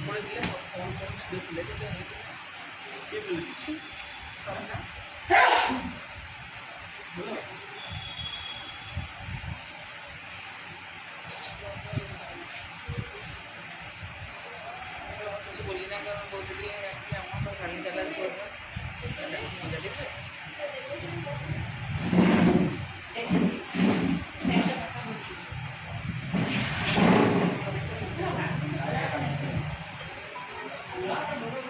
করে দিলে করে ফোন ফোন ছুঁড়ে ফেলে দিলে সব না বলি না কারণ বলতে গিয়ে আপনি আমার গালি মজা দিচ্ছে চাবিটা কে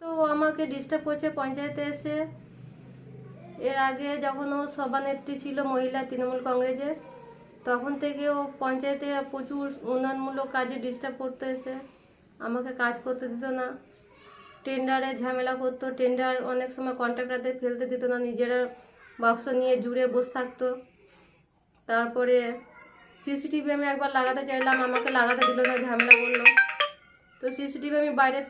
তো আমাকে ডিস্টার্ব করছে পঞ্চায়েতে এসে। এর আগে যখন ও সভানেত্রী ছিল মহিলা তৃণমূল কংগ্রেসের, তখন থেকে ও পঞ্চায়েতে প্রচুর উন্নয়নমূলক কাজে ডিস্টার্ব করতে এসে। আমাকে কাজ করতে দিত না। টেন্ডারে ঝামেলা করতো। টেন্ডার অনেক সময় কন্ট্রাক্টারদের ফেলতে দিত না। নিজেরা বাক্স নিয়ে জুড়ে বসে থাকতো। তারপরে সিসিটিভি আমি একবার লাগাতে চাইলাম। আমাকে লাগাতে দিল না, ঝামেলা করল। তো সিসিটিভি আমি বাইরে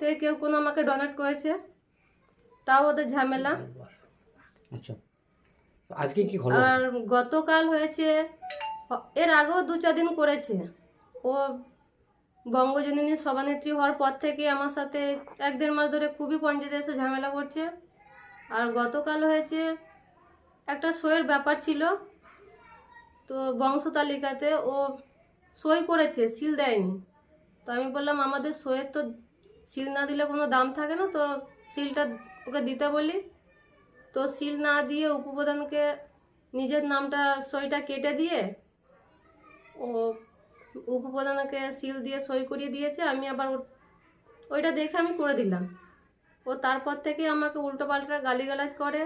থেকে কেউ কোনো আমাকে ডোনেট করেছে তাও ওদের ঝামেলা। আচ্ছা। আজকে কি হলো? আর গতকাল হয়েছে এর আগেও দু চার দিন করেছে। ও বঙ্গজননী সভানেত্রী হওয়ার পর থেকে আমার সাথে এক দেড় মাস ধরে খুবই পঞ্চায়েতে এসে ঝামেলা করছে। আর গতকাল হয়েছে একটা সইয়ের ব্যাপার ছিল তো বংশ তালিকাতে ও সই করেছে সিল দেয়নি। তো আমি বললাম, আমাদের সইয়ের তো সিল না দিলে কোনো দাম থাকে না, তো সিলটা ওকে দিতে বলি। তো সিল না দিয়ে উপপ্রধানকে নিজের নামটা, সইটা কেটে দিয়ে ও উপপ্রধানকে সিল দিয়ে সই করিয়ে দিয়েছে। আমি আবার ওইটা দেখে আমি করে দিলাম। ও তারপর থেকে আমাকে উল্টোপাল্টা গালিগালাজ করে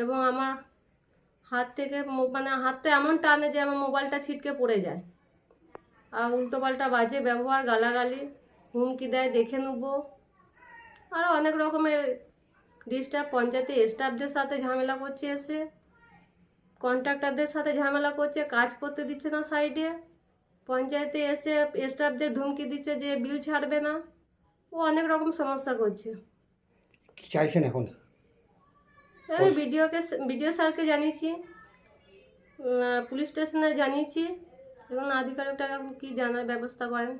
এবং আমার হাত থেকে মানে হাতটা এমন টানে যে আমার মোবাইলটা ছিটকে পড়ে যায়। উল্টোপাল্টা বাজে ব্যবহার গালাগালি হুমকি দেয় দেখে নেব। আরও অনেক রকমের ডিস্টার্ব পঞ্চায়েতে স্টাফদের সাথে ঝামেলা করছে এসে। কন্ট্রাক্টরদের সাথে ঝামেলা করছে কাজ করতে দিচ্ছে না সাইডে পঞ্চায়েতে এসে স্টাফদের ধুমকি দিচ্ছে যে বিল ছাড়বে না। ও অনেক রকম সমস্যা করছে। কি চাইছেন এখন? আমি বিডিওকে বিডিও স্যারকে জানিয়েছি পুলিশ স্টেশনে জানিয়েছি। এখন আধিকারিকটা কি জানার ব্যবস্থা করেন?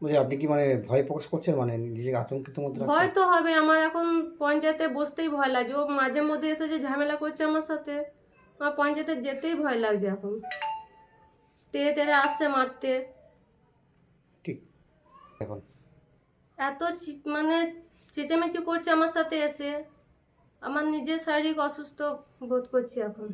বলছি আপনি কি মানে ভয় প্রকাশ করছেন? মানে নিজেকে আতঙ্কিত মধ্যে ভয় তো হবে আমার এখন পঞ্চায়েতে বসতেই ভয় লাগে ও মাঝে মধ্যে এসে যে ঝামেলা করছে আমার সাথে আমার পঞ্চায়েতে যেতেই ভয় লাগছে এখন। তেড়ে তেড়ে আসছে মারতে। ঠিক। এখন? এত মানে চেঁচামেচি করছে আমার সাথে এসে। আমার নিজের শারীরিক অসুস্থ বোধ করছি এখন।